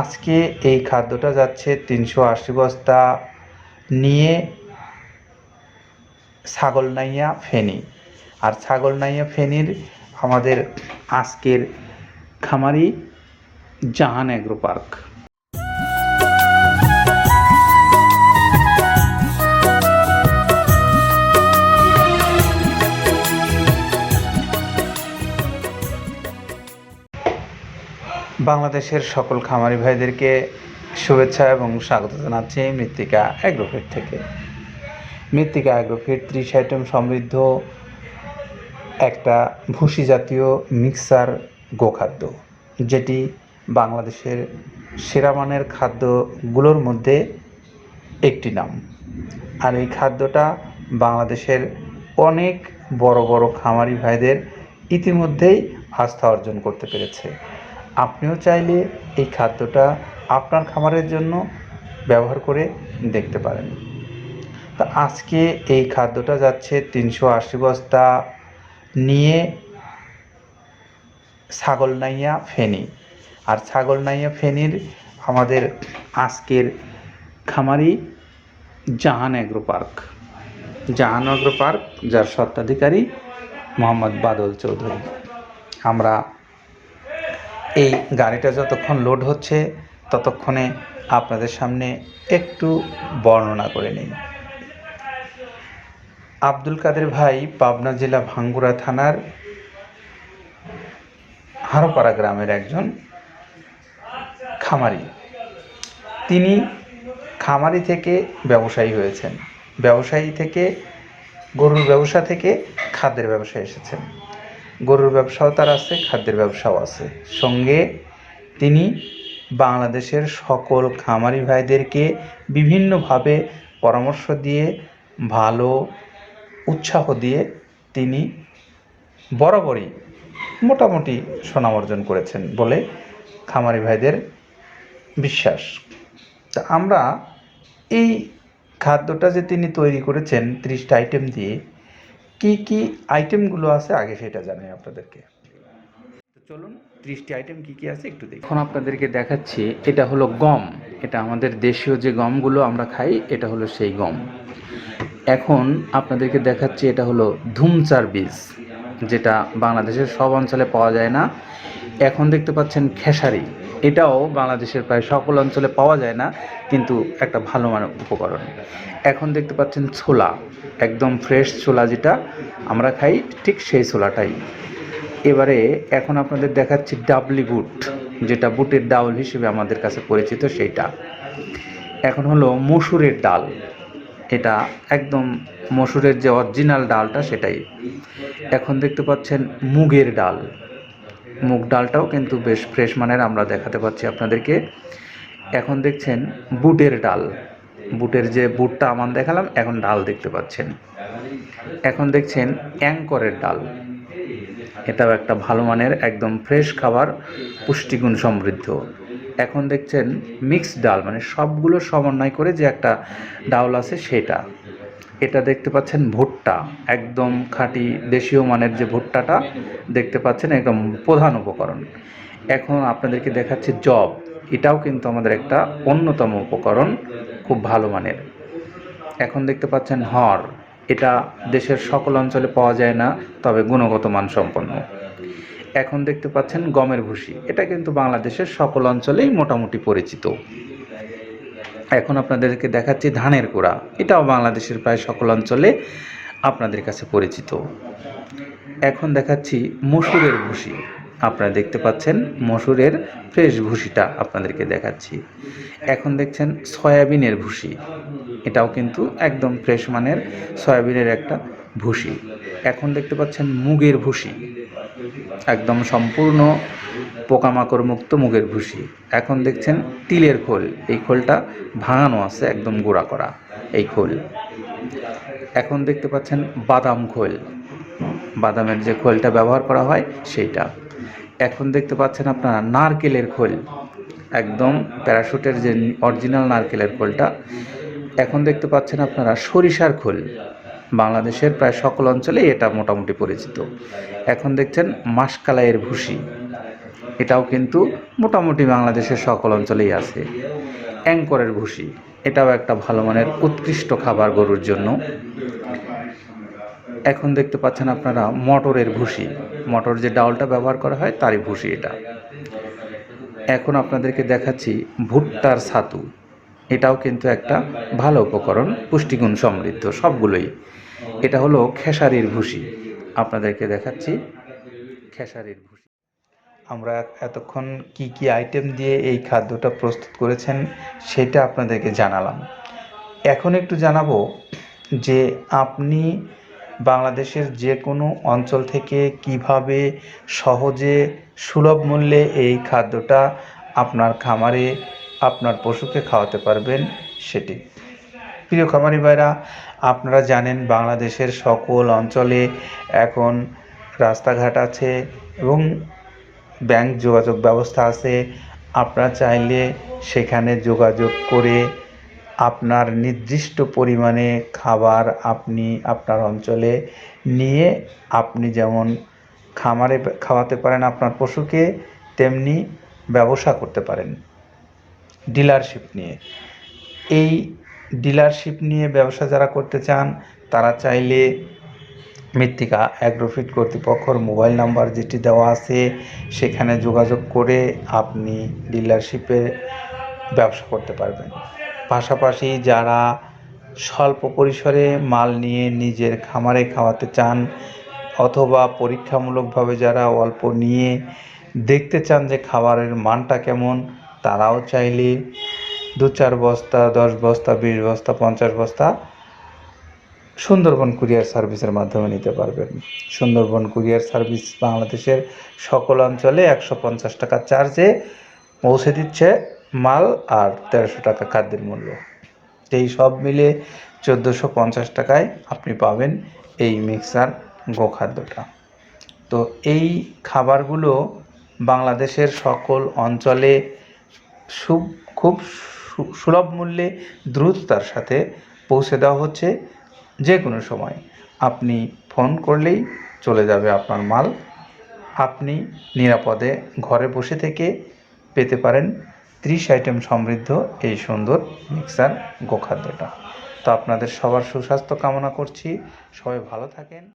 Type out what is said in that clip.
আজকে এই খাদ্যটা যাচ্ছে তিনশো আশি বস্তা নিয়ে ছাগল নাইয়া ফেনি। আর ছাগল নাইয়া ফেনির আমাদের আজকের খামারি জাহান অ্যাগ্রো পার্ক। বাংলাদেশের সকল খামারি ভাইদেরকে শুভেচ্ছা এবং স্বাগত জানাচ্ছি মৃত্তিকা অ্যাগ্রোফিট থেকে। মৃত্তিকা অ্যাগ্রোফিট ত্রিশ আইটেম সমৃদ্ধ একটা ভুসি জাতীয় মিক্সার গোখাদ্য, যেটি বাংলাদেশের সেরা মানের খাদ্যগুলোর মধ্যে একটি নাম। আর এই খাদ্যটা বাংলাদেশের অনেক বড় বড় খামারি ভাইদের ইতিমধ্যেই আস্থা অর্জন করতে পেরেছে। আপনিও চাইলে এই খাদ্যটা আপনার খামারের জন্য ব্যবহার করে দেখতে পারেন। তা আজকে এই খাদ্যটা যাচ্ছে তিনশো আশি বস্তা নিয়ে ছাগলনাইয়া ফেনী। আর ছাগলনাইয়া ফেনীর আমাদের আজকের খামারি Jahan agro park. Jahan agro park, যার স্বত্বাধিকারী মোহাম্মদ বাদল চৌধুরী। আমরা এই গাড়িটা যতক্ষণ লোড হচ্ছে, ততক্ষণে আপনাদের সামনে একটু বর্ণনা করে নিই। আব্দুল কাদের ভাই পাবনা জেলা ভাঙ্গুড়া থানার হারোপাড়া গ্রামের একজন খামারি। তিনি খামারি থেকে ব্যবসায়ী হয়েছেন। ব্যবসায়ী থেকে, গরুর ব্যবসা থেকে খাদ্যের ব্যবসায় এসেছেন। গরুর ব্যবসাও তার আছে, খাদ্যের ব্যবসাও আছে। সঙ্গে তিনি বাংলাদেশের সকল খামারি ভাইদেরকে বিভিন্নভাবে পরামর্শ দিয়ে, ভালো উৎসাহ দিয়ে তিনি বরাবরই মোটামুটি সুনাম অর্জন করেছেন বলে খামারি ভাইদের বিশ্বাস। তা আমরা এই খাদ্যটা যে তিনি তৈরি করেছেন, ত্রিশটা আইটেম দিয়ে কি কি আইটেমগুলো আছে? আগে সেটা জানাই আপনাদেরকে। চলুন, ত্রিশটি আইটেম কি কি আছে একটু দেখি। এখন আপনাদেরকে দেখাচ্ছি, এটা হলো গম। এটা আমাদের দেশীয় যে গমগুলো আমরা খাই, এটা হলো সেই গম। এখন আপনাদেরকে দেখাচ্ছি, এটা হলো ধুমচার বীজ। যেটা বাংলাদেশের সব অঞ্চলে পাওয়া যায় না। এখন দেখতে পাচ্ছেন খেসারি। এটাও বাংলাদেশের প্রায় সকল অঞ্চলে পাওয়া যায় না, কিন্তু একটা ভালো মানের উপকরণ। এখন দেখতে পাচ্ছেন ছোলা, একদম ফ্রেশ ছোলা যেটা আমরা খাই ঠিক সেই ছোলাটাই। এবারে এখন আপনাদের দেখাচ্ছি ডাবলি বুট, যেটা বুটের ডাউল হিসেবে আমাদের কাছে পরিচিত সেইটা। এখন হলো মসুরের ডাল, এটা একদম মসুরের যে অরিজিনাল ডালটা সেটাই। এখন দেখতে পাচ্ছেন মুগের ডাল। মুগ ডালটাও কিন্তু বেশ ফ্রেশ মানের আমরা দেখাতে পাচ্ছি আপনাদেরকে। এখন দেখছেন বুটের ডাল। বুটের যে বুটটা আমার দেখালাম, এখন ডাল দেখতে পাচ্ছেন। এখন দেখছেন অ্যাঙ্করের ডাল। এটাও একটা ভালো মানের, একদম ফ্রেশ খাবার, পুষ্টিগুণ সমৃদ্ধ। এখন দেখছেন মিক্সড ডাল মানে সবগুলো সমন্বয় করে যে একটা ডাল আছে সেটা। এটা দেখতে পাচ্ছেন ভুট্টা, একদম খাঁটি দেশীয় মানের যে ভুট্টাটা দেখতে পাচ্ছেন, একদম প্রধান উপকরণ। এখন আপনাদেরকে দেখাচ্ছি জব এটাও কিন্তু আমাদের একটা অন্যতম উপকরণ, খুব ভালো মানের। এখন দেখতে পাচ্ছেন হর, এটা দেশের সকল অঞ্চলে পাওয়া যায় না, তবে গুণগত মান সম্পন্ন এখন দেখতে পাচ্ছেন গমের ভুসি, এটা কিন্তু বাংলাদেশের সকল অঞ্চলেই মোটামুটি পরিচিত। এখন আপনাদেরকে দেখাচ্ছি ধানের কুড়া। এটাও বাংলাদেশের প্রায় সকল অঞ্চলে আপনাদের কাছে পরিচিত। এখন দেখাচ্ছি মসুরের ভুসি। আপনারা দেখতে পাচ্ছেন মসুরের ফ্রেশ ভুসিটা আপনাদেরকে দেখাচ্ছি। এখন দেখছেন সয়াবিনের ভুসি। এটাও কিন্তু একদম ফ্রেশ মানের সয়াবিনের একটা ভুসি। এখন দেখতে পাচ্ছেন মুগের ভুসি। একদম সম্পূর্ণ পোকামাকড় মুক্ত মুগের ভুসি। এখন দেখছেন তিলের খোল। এই খোলটা ভাঙানো আছে একদম গুঁড়া করা, এই খোল। এখন দেখতে পাচ্ছেন বাদাম খোল। বাদামের যে খোলটা ব্যবহার করা হয় সেইটা। এখন দেখতে পাচ্ছেন আপনারা নারকেলের খোল। একদম প্যারাশুটের যে অরিজিনাল নারকেলের খোলটা। এখন দেখতে পাচ্ছেন আপনারা সরিষার খোল। বাংলাদেশের প্রায় সকল অঞ্চলে এটা মোটামুটি পরিচিত। এখন দেখছেন মাসকালাইয়ের ভুসি। এটাও কিন্তু মোটামুটি বাংলাদেশের সকল অঞ্চলেই আছে। অ্যাঙ্করের ভুসি, এটাও একটা ভালো মানের উৎকৃষ্ট খাবার গরুর জন্য। এখন দেখতে পাচ্ছেন আপনারা মটরের ভুসি। মটর যে ডাউলটা ব্যবহার করা হয়, তারই ভুসি এটা। এখন আপনাদেরকে দেখাচ্ছি ভুট্টার ছাতু। এটাও কিন্তু একটা ভালো উপকরণ, পুষ্টিগুণ সমৃদ্ধ, সবগুলোই। এটা হলো খেসারির ভুসি। আপনাদেরকে দেখাচ্ছি খেসারির আমরা এতক্ষণ কি কি আইটেম দিয়ে এই খাদ্যটা প্রস্তুত করেছেন সেটা আপনাদেরকে জানালাম। এখন একটু জানাব যে আপনি বাংলাদেশের যে কোনো অঞ্চল থেকে কীভাবে সহজে সুলভ মূল্যে এই খাদ্যটা আপনার খামারে আপনার পশুকে খাওয়াতে পারবেন সেটি। প্রিয় খামারি ভাইরা, আপনারা জানেন বাংলাদেশের সকল অঞ্চলে এখন রাস্তাঘাট আছে এবং ব্যাংক যোগাযোগ ব্যবস্থা আছে, আপনারা চাইলে সেখানে যোগাযোগ করে আপনার নির্দিষ্ট পরিমাণে খাবার আপনি আপনার অঞ্চলে নিয়ে আপনি যেমন খামারে খাওয়াতে পারেন আপনার পশুকে, তেমনি ব্যবসা করতে পারেন। ডিলারশিপ নিয়ে। এই ডিলারশিপ নিয়ে ব্যবসা যারা করতে চান, তারা চাইলে মৃত্তিকা অ্যাগ্রোফিট কর্তৃপক্ষর মোবাইল নাম্বার যেটি দেওয়া আছে, সেখানে যোগাযোগ করে আপনি ডিলারশিপে ব্যবসা করতে পারবেন। পাশাপাশি যারা স্বল্প পরিসরে মাল নিয়ে নিজের খামারে খাওয়াতে চান অথবা পরীক্ষামূলকভাবে যারা অল্প নিয়ে দেখতে চান যে খাবারের মানটা কেমন, তারাও চাইলে দু চার বস্তা, দশ বস্তা, বিশ বস্তা, পঞ্চাশ বস্তা সুন্দরবন কুরিয়ার সার্ভিসের মাধ্যমে নিতে পারবেন। সুন্দরবন কুরিয়ার সার্ভিস বাংলাদেশের সকল অঞ্চলে একশো পঞ্চাশ টাকা চার্জে পৌঁছে দিচ্ছে মাল আর তেরোশো টাকা খাদ্যের মূল্য। এই সব মিলে চোদ্দোশো পঞ্চাশ টাকায় আপনি পাবেন এই মিক্সার গোখাদ্যটা। তো এই খাবারগুলো বাংলাদেশের সকল অঞ্চলে সু, খুব সুলভ মূল্যে দ্রুততার সাথে পৌঁছে দেওয়া হচ্ছে। যে কোনো সময়। আপনি ফোন করলেই চলে যাবে আপনার মাল। আপনি নিরাপদে ঘরে বসে থেকে পেতে পারেন ত্রিশ আইটেম সমৃদ্ধ এই সুন্দর মিক্সার গোখাদ্যটা। তো আপনাদের সবার সুস্বাস্থ্য কামনা করছি। সবাই ভালো থাকেন।